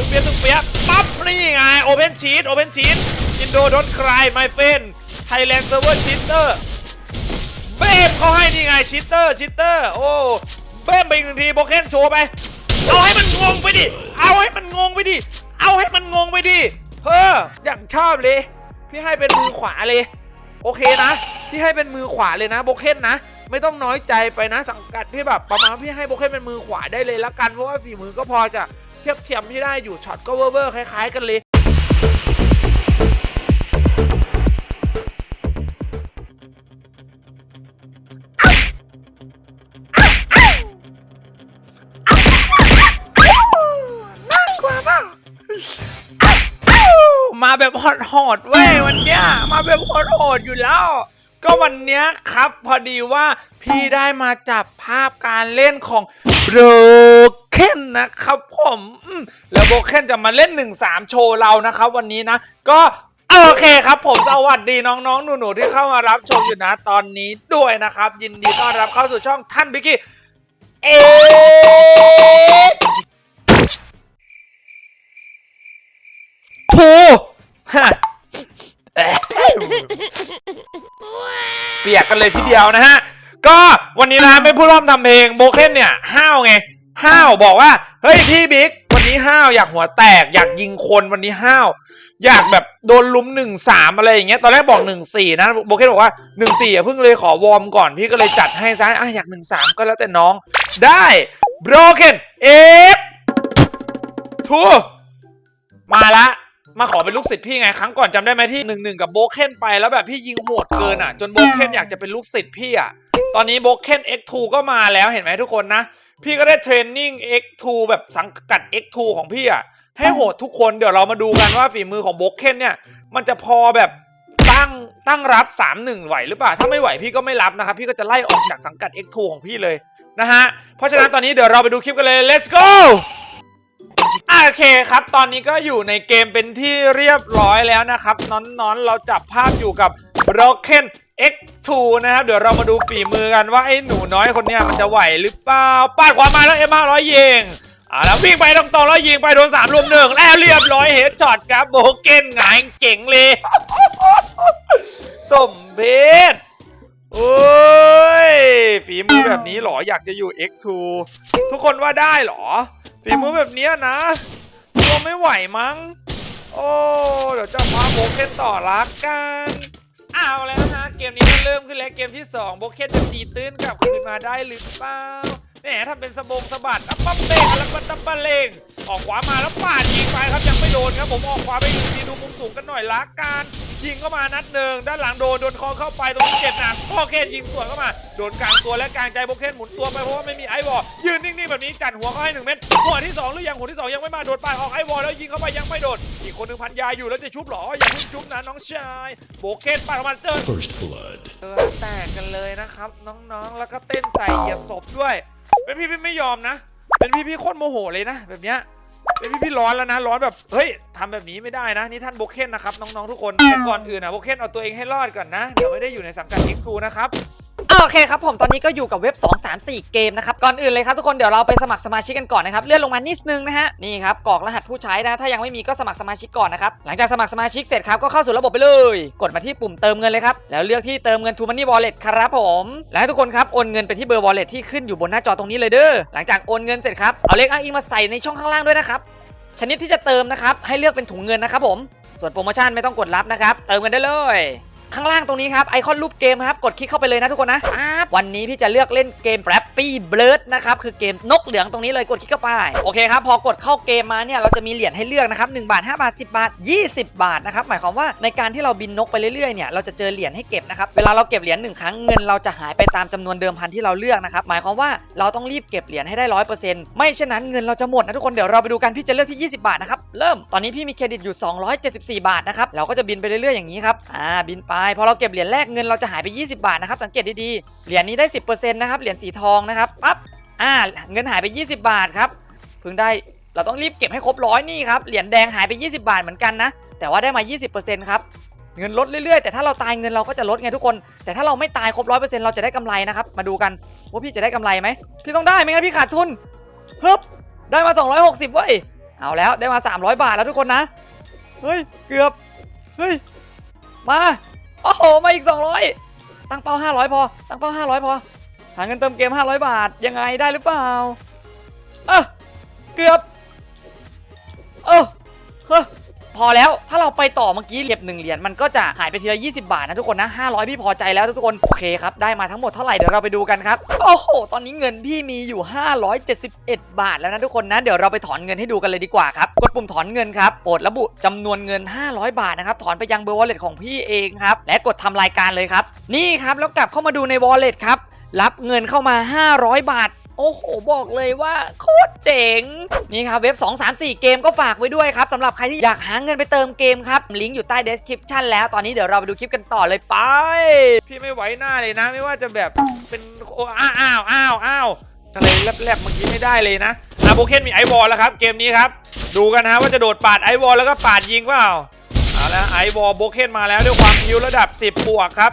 ตึงเปียกตึงเปียกปั๊บนี่ไงโอเพนชีตโอเพนชีตอินโดดอนคลายไมเฟนไทยแลนด์เซิร์ฟเวอร์ชิตเตอร์เบมเขาให้นี่ไงชิตเตอร์ชิตเตอร์โอ้เบมไปอีกหนึ่งทีโบเคนโชว์ไปเอาให้มันงงไปดิเอาให้มันงงไปดิเอาให้มันงงไปดิเฮ้ออย่างชอบเลย พี่ให้เป็นมือขวาเลย โอเคนะ พี่ให้เป็นมือขวาเลยนะโบเคนนะ ไม่ต้องน้อยใจไปนะ สังกัดพี่แบบประมาณพี่ให้โบเคนเป็นมือขวาได้เลยละกันเพราะว่าฝีมือก็พอจะ เทียบเทียมที่ได้อยู่ช็อตก็เวอร์เวอร์คล้าย ๆ กันเลยมาแบบโหดๆเว้ยวันเนี้ยมาแบบโหดๆอยู่แล้ว ก็วันเนี้ยครับพอดีว่าพี่ได้มาจับภาพการเล่นของโบรเคนนะครับผมอืมแล้วโบเคนจะมาเล่น 1-3 โชว์เรานะครับวันนี้นะ ก็โอเคครับผมสวัสดีน้องๆ หนูๆ ที่เข้ามารับชมอยู่นะตอนนี้ด้วยนะครับ ยินดีต้อนรับเข้าสู่ช่องท่านบิกกี้เอทูฮะเอ๊ะเปียกกันเลยทีเดียวนะฮะ ก็วันนี้นะเป็นผู้ร่วมทำเพลงโบเคนเนี่ยห้าวไง ห้าวบอกว่า เฮ้ยพี่บิ๊กวันนี้ห้าวอยากหัวแตก อยากยิงคนวันนี้ห้าวอยากแบบโดนลุมหนึ่งสามอะไรอย่างเงี้ยตอนแรกบอกหนึ่งสี่นะโบเคนบอกว่าหนึ่งสี่อะเพิ่งเลยขอวอร์มก่อนพี่ก็เลยจัดให้ซะอะอยากหนึ่งสามก็แล้วแต่น้องได้โบรเคนเอฟทูมาละมาขอเป็นลูกศิษย์พี่ไงครั้งก่อนจำได้ไหมที่หนึ่งหนึ่งกับโบเคนไปแล้วแบบพี่ยิงโหดเกินอะ จนโบเคนอยากจะเป็นลูกศิษย์พี่อะตอนนี้โบเคน X2 ก็มาแล้วเห็นไหมทุกคนนะ พี่ก็ได้เทรนนิ่ง X2 แบบสังกัด X2 ของพี่อะให้โหดทุกคนเดี๋ยวเรามาดูกันว่าฝีมือของโบเคนเนี่ย มันจะพอแบบตั้งตั้งรับ 3-1 ไหวหรือเปล่า ถ้าไม่ไหวพี่ก็ไม่รับนะครับ พี่ก็จะไล่ออกจากสังกัด X2 ของพี่เลยนะฮะ เพราะฉะนั้นตอนนี้เดี๋ยวเราไปดูคลิปกันเลย let's go โอเคครับ ตอนนี้ก็อยู่ในเกมเป็นที่เรียบร้อยแล้วนะครับน้อนๆเราจับภาพอยู่กับ Broken X2 นะครับ เดี๋ยวเรามาดูฝีมือกันว่าไอ้หนูน้อยคนเนี้ยมันจะไหวหรือเปล่าปาดขวามมาแล้วเอ็มาร้อยยิงอ่าแล้ววิ่งไปตรงๆแล้วยิงไปโดนสามรวมหนึ่งแล้วเรียบร้อยเฮดช็อตครับโบเก้นหงายเก่งเลยสมเพชโอ้ยฝีมือแบบนี้หรออยากจะอยู่ X2 ทุกคนว่าได้หรอ ฝีมือแบบนี้นะตัวไม่ไหวมั้ง โอ้ เดี๋ยวจะพาโบเคนต่อรักกัน เอาแล้วฮะเกมนี้ก็เริ่มขึ้นแล้วเกมที่2โบเคนจะตีตื้นกลับคืนมาได้หรือเปล่าแหมทำเป็นสะบงสะบัดอัปปั๊บเป้งแล้วก็ตับปะเลงออกขวามาแล้วปาดยิงไปครับยังไม่โดนครับผมออกขวาไปอีกทีดูมุมสูงกันหน่อยละกันยิงเข้ามานัดหนึ่งด้านหลังโดนโดนคอเข้าไปตรงนี้เจ็บหนักโบเคนยิงสวนเข้ามาโดนกลางตัวและกลางใจโบเคนหมุนตัวไปเพราะว่าไม่มีไอวอล ยืนนิ่งๆแบบนี้จัดหัวเขาให้หนึ่งเม็ดหัวที่สองหรือยังหัวที่สองยังไม่มาโดนปาดออกไอวอลแล้วยิงเข้าไปยังไม่โดนอีกคนหนึ่งพันยาอยู่แล้วจะชุบเหรออย่าเพิ่งชุบนะน้องชายโบเคนปาดออกมาเจอ First blood. เออแตกกันเลยนะครับ น้องๆ แล้วก็เต้นใส่เหยียบศพด้วย เป็นพี่พี่ไม่ยอมนะ เป็นพี่พี่โคตรโมโหเลยนะ แบบเนี้ยเป็นพี่พี่ร้อนแล้วนะ ร้อนแบบเฮ้ยทำแบบนี้ไม่ได้นะ นี่ท่านโบเคนนะครับ น้องๆทุกคนแต่ก่อนอื่นนะโบเคนเอาตัวเองให้รอดก่อนนะเดี๋ยวไม่ได้อยู่ในสังกัด X2 นะครับ โอเคครับผมตอนนี้ก็อยู่กับเว็บ 2 3 4 เกมนะครับก่อนอื่นเลยครับทุกคนเดี๋ยวเราไปสมัครสมาชิกกันก่อนนะครับเลื่อนลงมานิดนึงนะฮะนี่ครับกรอกรหัสผู้ใช้นะถ้ายังไม่มีก็สมัครสมาชิกก่อนนะครับหลังจากสมัครสมาชิกเสร็จครับก็เข้าสู่ระบบไปเลย กดมาที่ปุ่มเติมเงินเลยครับแล้วเลือกที่เติมเงิน to money wallet ครับผมและทุกคนครับโอนเงินไปที่เบอร์ wallet ที่ขึ้นอยู่บนหน้าจอตรงนี้เลยเด้อหลังจากโอนเงินเสร็จครับเอาเลขอ้างอิงมาใส่ในช่องข้างล่างด้วยนะครับชนิดที่จะเติมนะครับให้เลือกเป็นถุงเงินนะครับผมส่วนโปรโมชั่นไม่ต้องกดรับนะครับเติมกันได้เลย ข้างล่างตรงนี้ครับไอคอนรูปเกมครับกดคลิกเข้าไปเลยนะทุกคนนะปั๊บวันนี้พี่จะเลือกเล่นเกม r a p p y Bird นะครับคือเกมนกเหลืองตรงนี้เลยกดคลิกเข้าไปโอเคครับพอกดเข้าเกมมาเนี่ยเราจะมีเหรียญให้เลือกนะครับ1บาท5บาท 10 บาท 20 บาทนะครับหมายความว่าในการที่เราบินนกไปเรื่อยๆเนี่ยเราจะเจอเหรียญให้เก็บนะครับเวลาเราเก็บเหรียญหนึ่งครั้งเงินเราจะหายไปตามจำนวนเดิมพันที่เราเลือกนะครับหมายความว่าเราต้องรีบเก็บเหรียญให้ได้ร้อยเปอร์เซ็นต์ไม่เช่นนั้นเงินเราจะหมดนะทุกคนเดี๋ยวเราไปดูกันพี่จะเลือกที่ 20 บาทนะครับเริ่มตอนนี้พี่มีเครดิตอยู่ 274 บาทนะครับเราก็จะบินไปเรื่อยๆอย่างนี้ครับอ่าบินไปพอเราเก็บเหรียญแรกเงินเราจะหายไป 20 บาทนะครับสังเกตดีๆ เหรียญนี้ได้ 10%นะครับเหรียญสีทองนะครับปั๊บอ่าเงินหายไป 20 บาทครับเพิ่งได้เราต้องรีบเก็บให้ครบร้อยนี่ครับเหรียญแดงหายไป 20 บาทเหมือนกันนะแต่ว่าได้มา 20%ครับเงินลดเรื่อยๆ แต่ถ้าเราตายเงินเราก็จะลดไงทุกคน แต่ถ้าเราไม่ตายครบร้อยเปอร์เซ็นต์เราจะได้กำไรนะครับ มาดูกันว่าพี่จะได้กำไรไหม พี่ต้องได้ไม่งั้นพี่ขาดทุนฮึบได้มา 260เว้ย เอาแล้วได้มา 300 บาทแล้วทุกคนนะ เฮ้ย เกือบ เฮ้ย มา โอ้โห มาอีก 200 ตั้งเป้า 500 พอ ตั้งเป้า 500 พอ หาเงินเติมเกม 500 บาท ยังไงได้หรือเปล่า เออเกือบ เออเฮ้อ พอแล้วถ้าเราไปต่อเมื่อกี้เก็บหนึ่งเหรียญมันก็จะหายไปทีละ20 บาทนะทุกคนนะ500 พี่พอใจแล้วทุกคนโอเคครับได้มาทั้งหมดเท่าไหร่เดี๋ยวเราไปดูกันครับโอ้โหตอนนี้เงินพี่มีอยู่ 571 บาทแล้วนะทุกคนนะเดี๋ยวเราไปถอนเงินให้ดูกันเลยดีกว่าครับกดปุ่มถอนเงินครับโปรดระบุจำนวนเงิน 500 บาทนะครับถอนไปยังเบอร์ wallet ของพี่เองครับและกดทำรายการเลยครับนี่ครับแล้วกลับเข้ามาดูใน wallet ครับรับเงินเข้ามา 500 บาท โอ้โห บอกเลยว่าโคตรเจ๋ง นี่ครับเว็บ 2 3 4 เกมก็ฝากไว้ด้วยครับสำหรับใครที่อยากหาเงินไปเติมเกมครับ ลิงก์อยู่ใต้ description แล้วตอนนี้เดี๋ยวเราไปดูคลิปกันต่อเลยไป พี่ไม่ไหวหน้าเลยนะ ไม่ว่าจะแบบเป็นโอ้อ้าวอ้าวอ้าวอ้าวอะไรแลบๆเมื่อกี้ไม่ได้เลยนะอาโบเคนมีไอวอลแล้วครับ เกมนี้ครับ ดูกันนะว่าจะโดดปาดไอวอลแล้วก็ปาดยิงเปล่าเอาละไอวอลโบเคนมาแล้วด้วยความพิวระดับ 10บวกครับ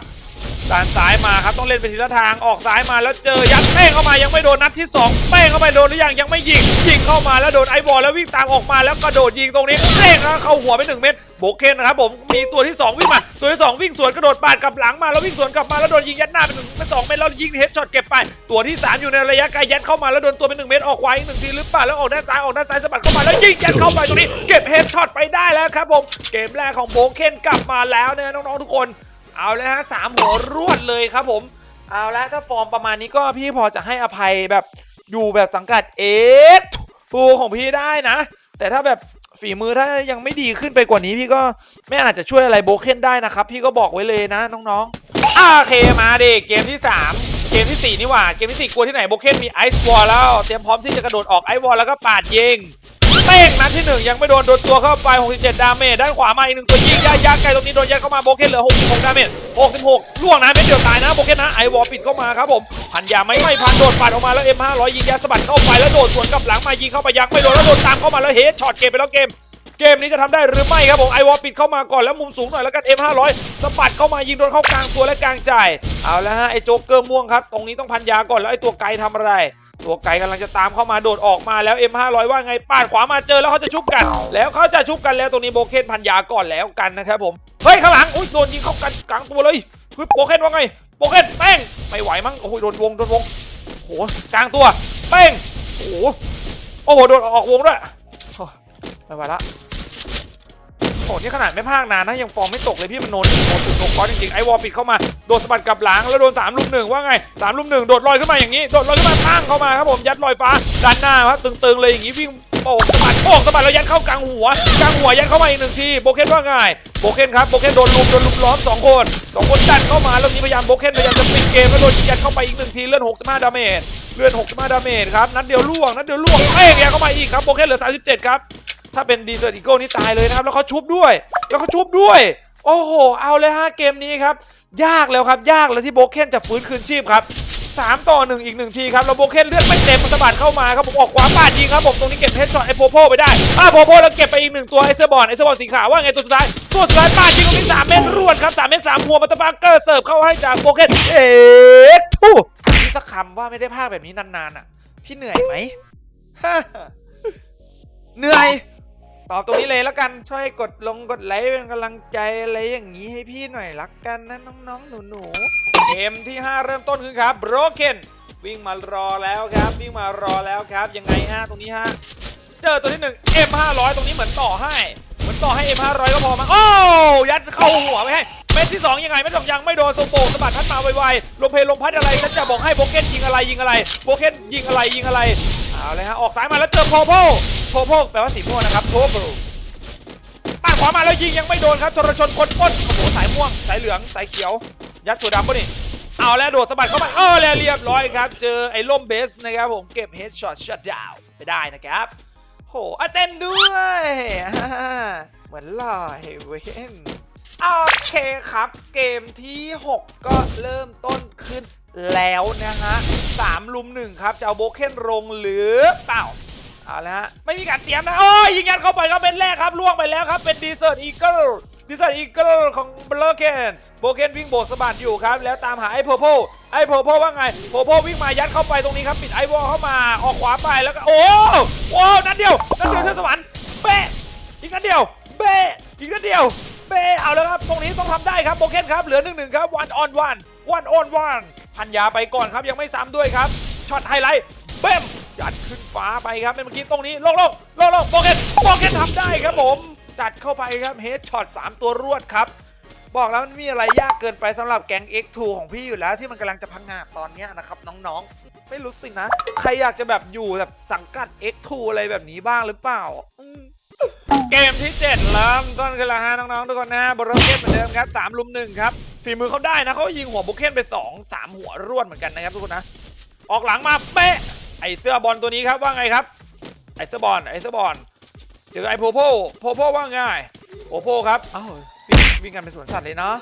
ด้านซ้ายมาครับต้องเล่นไปทีละทางออกซ้ายมาแล้วเจอยัดเป้งเข้ามายังไม่โดนนัดที่2เป้งเข้าไปโดนหรือยังยังไม่ยิงยิงเข้ามาแล้วโดนไอวอลแล้ววิ่งตามออกมาแล้วกระโดดยิงตรงนี้เป้งแล้วเข้าหัวไปหนึ่งเม็ดโบเคนนะครับผมมีตัวที่สองวิ่งมา ตัวที่สองวิ่งสวนกระโดดปาดกลับหลังมาแล้ววิ่งสวนกลับมาแล้วโดนยิงยัดหน้าไปหนึ่งเป็นสองเม็ดแล้วยิงเฮดช็อตเก็บไป ตัวที่สามอยู่ในระยะไกลยัดเข้ามาแล้วโดนตัวเป็นหนึ่งเม็ดออกไว้หนึ่งทีหรือเปล่าแล้วออกด้านซ้ายออกด้านซ้ายสะบัดเข้ามาแล้วยิงยัดเข้าไปตรงนี้เก็บเฮดช็อตไปได้แล้วครับผมเกมแรกของโบเคนกลับมาแล้วเนี่ยน้องๆทุกคน เอาเลยฮะสามหัวรวดเลยครับผมเอาละถ้าฟอร์มประมาณนี้ก็พี่พอจะให้อภัยแบบอยู่แบบสังกัดเอฟฟูของพี่ได้นะ แต่ถ้าแบบฝีมือถ้ายังไม่ดีขึ้นไปกว่านี้พี่ก็ไม่อาจจะช่วยอะไรโบเคนได้นะครับ พี่ก็บอกไว้เลยนะน้องๆอาโอเคมาดิเกมที่ 3 เกมทีสี่ 4 นี่หว่า เกมที่ 4 กลัวที่ไหนโบเคนมีไอซ์วอลแล้ว เตรียมพร้อมที่จะกระโดดออกไอซ์วอลแล้วก็ปาดยิง เป้งนัดที่1ยังไม่โดนโดนตัวเข้าไป 67 ดาเมจด้านขวามาอีกหนึ่งตัวยิงยายักไกลตรงนี้โดนยัดเข้ามาโบเคนเหลือ 66 ดาเมจ 66 ล่วงนะเม็ดเดียวตายนะโบเคนนะไอวอลปิดเข้ามาครับผมพันยาไม่ไม่พันโดดปัดออกมาแล้ว M500 ยิงยัดสะบัดเข้าไปแล้วโดดสวนกับหลังมายิงเข้าไปยักไม่โดนแล้วโดนตามเข้ามาแล้วเฮดช็อตเกมไปแล้วเกมเกมนี้จะทำได้หรือไม่ครับผมไอวอลปิดเข้ามาก่อนแล้วมุมสูงหน่อยแล้วกัน M500 สะบัดเข้ามายิงโดนเข้ากลางตัวและกลางจ่ายเอาแล้วฮะไอโจ๊กเกอร์ม่วงครับตรงนี้ต้องพันยาก่อนแล้วไอตัวไกลทำอะไร ตัวไก่กำลังจะตามเข้ามาโดดออกมาแล้ว M500 ว่าไงปาดขวามาเจอแล้วเขาจะชุบกัน แล้วเขาจะชุบกันแล้วตรงนี้โบเคนพันยาก่อนแล้วกันนะครับผมเฮ้ยข้างหลังอุ้ยโดนยิงเข้ากันกลางตัวเลยเฮ้ยโบเคนว่าไงโบเคนแป้งไม่ไหวมั้งโอ้ยโดนวงโดนวงโอ้โหกลางตัวแป้งโอ้โหโอ้โหโดนออกวงด้วยไม่ไหวละ โหนี่ขนาดไม่พากนานนะยังฟอร์มไม่ตกเลยพี่มันโนนโนนจุดโนคอสจริงๆไอวอลปิดเข้ามาโดนสะบัดกลับหลังแล้วโดนสามลุมหนึ่งว่าไงสามลุมหนึ่งโดดลอยขึ้นมาอย่างนี้โดดลอยขึ้นมาตั้งเข้ามาครับผมยัดลอยฟ้าด้านหน้าครับตึงๆเลยอย่างนี้วิ่งโป่งสะบัดโป่งสะบัดแล้วยัดเข้ากลางหัวกลางหัวยัดเข้ามาอีกหนึ่งทีโบเคนว่าไงโบเคนครับโบเคนโดนลุมโดนลุมล้อมสองคนสองคนดันเข้ามาแล้วนี้พยายามโบเคนพยายามจะปิดเกมแล้วโดนยัดเข้าไปอีกหนึ่งทีเลื่อน65ดาเมจเลื่อน65ดาเมจครับนัดเดียวล่วงนัดเดียวล่วงเอ้ยยัดเข้ามาอีกครับโบเคนเหลือ37ครับ ถ้าเป็นดีเซอร์ติโก้นี่ตายเลยนะครับ แล้วเขาชุบด้วย แล้วเขาชุบด้วย โอ้โห เอาเลยฮะเกมนี้ครับ ยากแล้วครับ ยากแล้วที่โบเคนจะฟื้นคืนชีพครับ3 ต่อ 1 อีกหนึ่งทีครับแล้วโบเคนเลือดไม่เต็มมันสะบัดเข้ามาครับผมออกขวาปาดยิงครับผมตรงนี้เก็บเฮดช็อตไอโพโพไปได้อ่าโพโพแล้วเก็บไปอีกหนึ่งตัวไอเซอร์บอลไอเซอร์บอลสีขาวว่าไงตัวสุดท้ายตัวสุดท้ายปาดยิงตรงนี้สามเม็ดรวดครับสามเม็ดสามหัวมัตตาบังเกอร์เสิร์ฟเข้าให้จากโบเคนเอ๊ะทู่นี่สักคำว่าไม่ได้ภาคแบบนี้นานๆอะ พี่เหนื่อยไหมเหนื่อย ตอบตรงนี้เลยแล้วกัน ช่วยกดลงกดไลค์เป็นกำลังใจอะไรอย่างนี้ให้พี่หน่อยรักกันนะน้องๆหนูๆเกมที่ 5 เริ่มต้นขึ้นครับ Broken วิ่งมารอแล้วครับ วิ่งมารอแล้วครับ ยังไงฮะตรงนี้ฮะเจอตัวที่1 M500 ตรงนี้เหมือนต่อให้เหมือนต่อให้ M500 ก็พอมาโอ้ยัดเข้าหัวไปให้เม็ดที่ 2 ยังไงเม็ดสองยังไม่โดนโซโปสะบัดพัดมาไวๆลมเพลลมพัดอะไรฉันจะบอกให้โบเกนยิงอะไรยิงอะไรโบเกนยิงอะไรยิงอะไร เอาเลยฮะออกซ้ายมาแล้วเจอโพโพโพโพแปลว่าสีม่วงนะครับโพโพปาดขวามาแล้วยิงยังไม่โดนครับทรชนคนก้นโอ้โหสายม่วงสายเหลืองสายเขียว ยัดถั่วดำป่ะนี่เอาแล้วโดดสะบัดเข้ามาเออแล้วเรียบร้อยครับ เจอไอ้ล่มเบสนะครับผมเก็บเฮดช็อตชัดดาวไปได้นะครับโหอะเต้นด้วยเหมือนลอเฮเวน โอเคครับ เกมที่ 6 ก็เริ่มต้นขึ้นแล้วนะฮะสามลุมหนึ่งครับ จะเอาโบเคนลงหรือเปล่า เอาละฮะ ไม่มีการเตรียมนะ โอ้ยยิงยันเข้าไปครับเป็นแรกครับ ล่วงไปแล้วครับ เป็นดีเซอร์อีเกิลดีเซอร์อีเกิลของโบเคนโบเคนวิ่งโบกสะบัดอยู่ครับ แล้วตามหาไอ้โพโพไอ้โพโพว่าไงโพโพวิ่งมายัดเข้าไปตรงนี้ครับ ปิดไอวอลเข้ามาออกขวาไปแล้วก็ โอ้โหนัดเดียวนัดเดียวเทือกสวรรค์เบะอีกนัดเดียว เบะอีกนัดเดียว เบะเอาแล้วครับ ตรงนี้ต้องทำได้ครับโบเคนครับ เหลือหนึ่งหนึ่งครับวันออนวันวันออนวันพันยาไปก่อนครับยังไม่ซ้ำด้วยครับช็อตไฮไลท์เบ้มยัดขึ้นฟ้าไปครับเมื่อกี้ตรงนี้ล่งล่งล่งล่งโบเคนโบเคนทำได้ครับผม จัดเข้าไปครับเฮดช็อต3ตัวรวดครับบอกแล้วมันมีอะไรยากเกินไปสำหรับแก๊ง X2 ของพี่อยู่แล้วที่มันกำลังจะพังงาตอนนี้นะครับน้องๆ ไม่รู้สินะ ใครอยากจะแบบอยู่แบบสังกัด X2 อะไรแบบนี้บ้างหรือเปล่าอื เกมที่7เริ่มต้นกันแล้วฮะน้องๆทุกคนนะบรเกนเหมือนเดิมครับ3ลุมหนึ่งครับฝีมือเขาได้นะเขายิงหัวบุกเคนไป2 3หัวรวดเหมือนกันนะครับทุกคนนะ ออกหลังมาเป๊ะไอเสื้อบอลตัวนี้ครับว่าไงครับ ไอเสื้อบอลไอเสื้อบอลเจอไอโพโพโพโพว่าไงโพโพครับเอ้าวิ่งวิ่งกันเป็นสวนสัตว์เลยเนาะ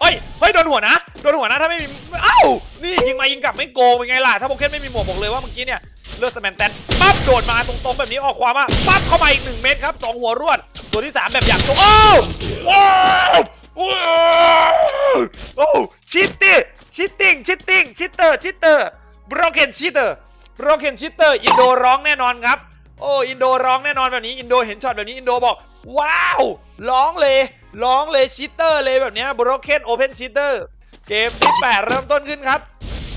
เฮ้ยเฮ้ยโดนหัวนะโดนหัวนะถ้าไม่มีเอ้านี่ยิงมายิงกลับไม่โกงเป็นไงล่ะถ้าโบเคนไม่มีหมวกบอกเลยว่าเมื่อกี้เนี่ย เลือดสแมนแตนปั๊บโดดมาตรงๆแบบนี้ออกความมาปั๊บเข้ามาอีกหนึ่งเม็ดครับสองหัวรวดตัวที่สามแบบอยากตรงโอ้ว้าวว้โอ้ชิตตี้ชิตติ้งชิตติ้งชิตเตอร์ชิตเตอร์ broken cheater broken cheater อินโดร้องแน่นอนครับโอ้อินโดร้องแน่นอนแบบนี้อินโดเห็นช็อตแบบนี้อินโดบอก ว้าว ร้องเลย ร้องเลยชีตเตอร์เลยแบบนี้ย broken open cheater เกมที่ 8 เริ่มต้นขึ้นครับ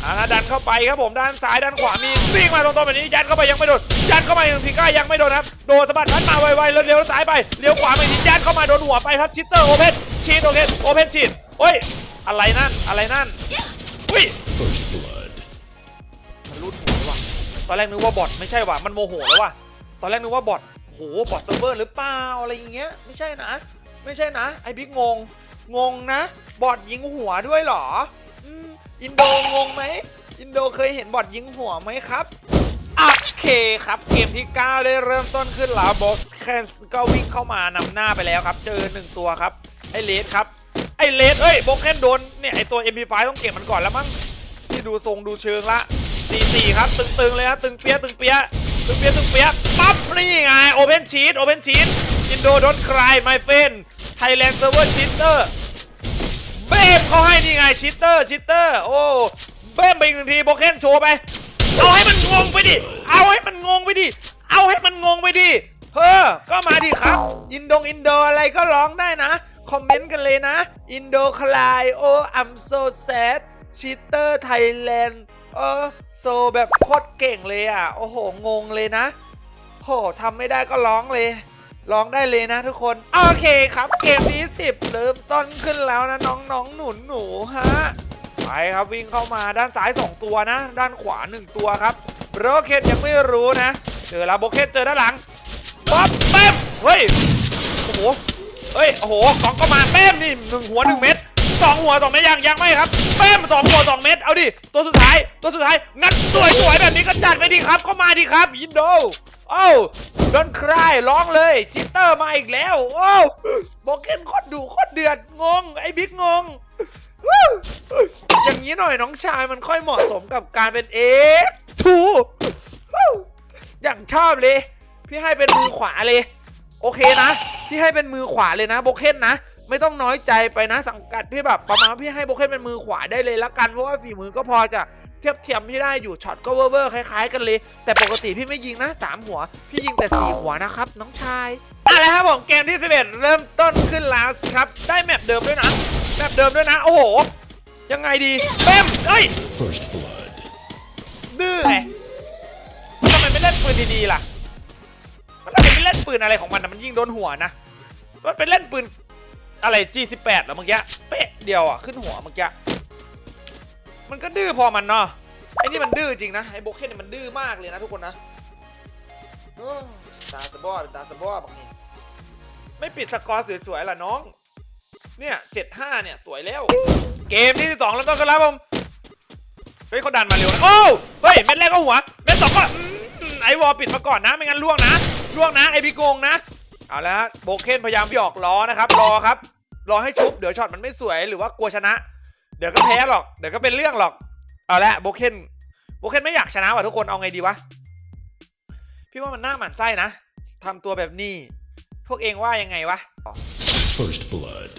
อ่าดันเข้าไปครับผมด้านซ้ายด้านขวามีวิ่งมาตรงๆแบบนี้ยัดเข้าไปยังไม่โดนยัดเข้ามาอีกหนึ่งทีก็ยังไม่โดนครับโดนสะบัดพัดมาไวๆแล้วเลี้ยวซ้ายไปเลี้ยวขวาไปทียัดเข้ามาโดนหัวไปครับชิตเตอร์โอเพนชีตโอเคโอเพนชีตโอ้ยอะไรนั่นอะไรนั่นอุ้ยมันรูดหัวว่ะตอนแรกนึกว่าบอทไม่ใช่ว่ะมันโมโหแล้วว่ะตอนแรกนึกว่าบอทโหบอทเซิร์ฟเวอร์หรือเปล่าอะไรอย่างเงี้ยไม่ใช่นะ ไม่ใช่นะไอ้บิ๊กงงงงนะ บอทยิงหัวด้วยเหรอ อินโดงงไหมอินโดเคยเห็นบอทยิงหัวไหมครับโอเคครับเกมที่ 9 ได้เริ่มต้นขึ้นแล้วบอสแคนก็วิ่งเข้ามานำหน้าไปแล้วครับ เจอหนึ่งตัวครับ ไอเลสครับ ไอเลสเอ้ยโบเคนโดนเนี่ย ไอตัว MP5 ต้องเก็บมันก่อนแล้วมั้งที่ดูทรงดูเชิงละสี่สี่ครับ ตึง ๆ เลยครับตึงเปียตึงเปียตึงเปียตึงเปียปั๊บนี่ไงโอเพนชีตโอเพนชีตอินโดดอนคลายไมเฟนไทยแลนด์เซิร์ฟเวอร์ชิตเตอร์ เบมเขาให้นี่ไงชิตเตอร์ชิตเตอร์โอ้เบมไปหนึ่งทีโบเคนโชว์ไปเอาให้มันงงไปดิเอาให้มันงงไปดิเอาให้มันงงไปดิเฮ้อก็มาดิครับ อินโดงอินโดอะไรก็ร้องได้นะคอมเมนต์กันเลยนะอินโดคลายโออัมโซแซดชิตเตอร์ไทยแลนด์เออโซแบบโคตรเก่งเลยอะ โอ้โห งงเลยนะ โหทำไม่ได้ก็ร้องเลย ร้องได้เลยนะทุกคน โอเคครับเกมนี้ 10 เริ่มต้นขึ้นแล้วนะน้องๆหนุนหนูฮะไปครับวิ่งเข้ามาด้านซ้าย 2 ตัวนะ ด้านขวา 1 ตัวครับโบรเกตยังไม่รู้นะ เจอแล้วโบเกตเจอด้านหลังป๊อปเป๊บเฮ้ยโอ้โหเฮ้ยโอ้โหของก็มาเป๊มนี่หนึ่งหัวหนึ่งเม็ด สองหัวสองเม็ดยังยังไม่ครับเป้มสองหัวสองเม็ดเอาดิตัวสุดท้ายตัวสุดท้ายงัดสวยสวยๆแบบนี้ก็จัดไปดิครับก็มาดิครับยินโดโอ้ดนครายร้องเลยซิสเตอร์มาอีกแล้วโอ้โบเก้นโคตรดุโคตรเดือดงงไอ้บิ๊กงงอย่างนี้หน่อยน้องชายมันค่อยเหมาะสมกับการเป็นเอทูอย่างชอบเลย พี่ให้เป็นมือขวาเลย โอเคนะ พี่ให้เป็นมือขวาเลยนะโบเคนนะ ไม่ต้องน้อยใจไปนะสังกัดพี่แบบประมาณว่าพี่ให้โบเคนเป็นมือขวาได้เลยละกันเพราะว่าฝีมือก็พอจะเทียบเทียมที่ได้อยู่ช็อตก็เวอร์เวอร์คล้ายๆกันเลย แต่ปกติพี่ไม่ยิงนะสามหัว พี่ยิงแต่สี่หัวนะครับน้องชายอะไรครับผมเกมที่ 11 เริ่มต้นขึ้นแล้วครับได้แมปเดิมด้วยนะแมปเดิมด้วยนะ โอ้โห ยังไงดีเป้มเอ้ย First blood. ดื้อไงทำไมไม่เล่นปืนดีๆล่ะมันทำไมไม่เล่นปืนอะไรของมันนะมันยิงโดนหัวนะมันเป็นเล่นปืน อะไร G18 เหรอเมื่อกี้เป๊ะเดียวอะ ขึ้นหัวเมื่อกี้มันก็ดื้อพอมันเนาะไอ้นี่มันดื้อจริงนะไอ้โบเคนเนี่ยมันดื้อมากเลยนะทุกคนนะตาสะบอดตาสะบอดบางนี้ไม่ปิดสกอร์สวยๆล่ะน้อง เนี่ย7-5เนี่ย สวยแล้ว เกมที่12แล้วต้นกันแล้วผมเฮ้ยเขาดันมาเร็วนะโอ้เฮ้ยเม็ดแรกก็หัวเม็ดสองก็ไอวอลปิดมาก่อนนะ ไม่งั้นล่วงนะล่วงนะไอพี่โกงนะ เอาละฮะโบเคนพยายามพี่ออกล้อนะครับรอครับ รอให้ชุบเดี๋ยวช็อตมันไม่สวยหรือว่ากลัวชนะ เดี๋ยวก็แพ้หรอกเดี๋ยวก็เป็นเรื่องหรอก เอาละโบเคนโบเคนไม่อยากชนะว่ะทุกคนเอาไงดีวะพี่ว่ามันน่าหมั่นไส้นะทำตัวแบบนี้ พวกเองว่ายังไงวะ First blood.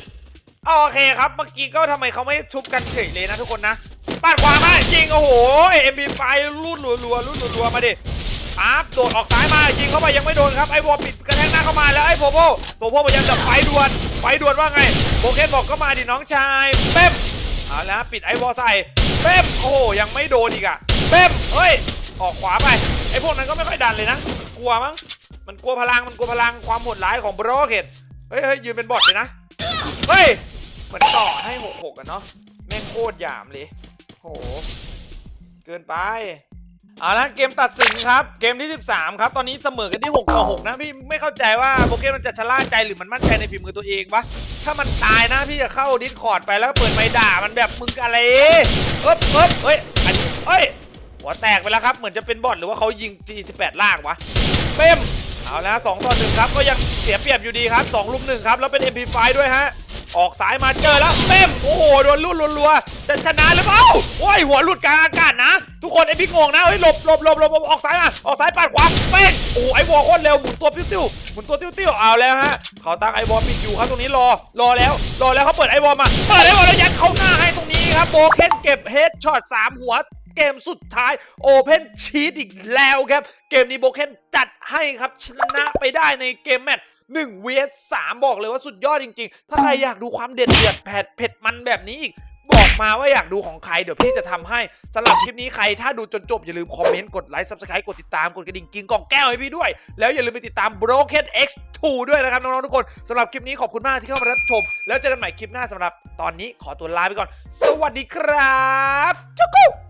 โอเคครับเมื่อกี้ก็ทำไมเขาไม่ชุบกันเฉยเลยนะทุกคนนะปาดขวามาจริงโอ้โหเอ็มบีไฟรูดรัวๆรูดรัวๆมาดิ ปั๊บโดดออกซ้ายมายิงเข้าไปยังไม่โดนครับไอ้วอลปิดกระแทกหน้าเข้ามาแล้วไอ้โพโพโพโพพยายามจะไฟด่วนไฟด่วนว่าไงโบเคนบอกก็มาดิน้องชายเป๊มเอาแล้วปิดไอ้วอลใส่เป๊มโอ้โหยังไม่โดนอีกอะเป๊มเฮ้ยออกขวาไปไอ้พวกนั้นก็ไม่ค่อยดันเลยนะ กลัวมั้งมันกลัวพลังมันกลัวพลังความโหดร้ายของบรอเกตเฮ้ยเฮ้ยยืนเป็นบอทเลยนะเฮ้ยเหมือนต่อให้หกหกกันเนาะแม่งโคตรหยามเลยโหเกินไป เอาละเกมตัดสินครับ เกมที่ 13 ครับ ตอนนี้เสมอกันที่ 6 ต่อ 6 นะ พี่ไม่เข้าใจว่าโปเกมมันจะชะล่าใจหรือมันมั่นใจในฝีมือตัวเองวะ ถ้ามันตายนะพี่จะเข้าดิสคอร์ดไปแล้วเปิดไมค์ด่ามันแบบมึงอะไรเอ๊บเอ๊บเฮ้ยอันนี้เฮ้ย หัวแตกไปแล้วครับ เหมือนจะเป็นบอทหรือว่าเขายิง G18 ลากวะเป้มเอาแล้ว2ต่อ1ครับ ก็ยังเสียเปรียบอยู่ดีครับ2ลุม1ครับ แล้วเป็น MP5 ด้วยฮะ ออกสายมาเจอแล้วเป้มโอ้โหโดนลุ่นรัวๆจะชนะหรือเปล่าโอ้ยหัวหลุดกลางอากาศนะ ทุกคนไอ้บิ๊กงงนะเฮ้ยหลบหลบหลบหลบออกซ้ายมาออกซ้ายปาดขวาเป้งโอ้ไอวอลโคตรเร็วหมุนตัวปิ้วติ้วหมุนตัวติ้วติ้วเอาแล้วฮะเขาตั้งไอวอลปิดอยู่ครับตรงนี้รอรอแล้ว รอแล้วเขาเปิดไอวอลมาเปิดไอวอลแล้วยัดเข้าหน้าให้ตรงนี้ครับโบเคนเก็บเฮดช็อตสามหัวเกมสุดท้ายโอเพนชีตอีกแล้วครับ เกมนี้โบเคนจัดให้ครับชนะไปได้ในเกมแมตช์ 1 vs 3 บอกเลยว่าสุดยอดจริง ๆ ถ้าใครอยากดูความเด็ดเดือดแผดเผ็ดมันแบบนี้อีกบอกมาว่าอยากดูของใครเดี๋ยวพี่จะทำให้สำหรับคลิปนี้ใครถ้าดูจนจบอย่าลืมคอมเมนต์กดไลค์ซับสไครต์กดติดตามกดกระดิ่งกิงกล่องแก้วให้พี่ด้วย แล้วอย่าลืมไปติดตาม Broken X2 ด้วยนะครับน้องๆทุกคนสำหรับคลิปนี้ขอบคุณมากที่เข้ามารับชม แล้วเจอกันใหม่คลิปหน้าสำหรับตอนนี้ขอตัวลาไปก่อน สวัสดีครับจุ๊กกุ๊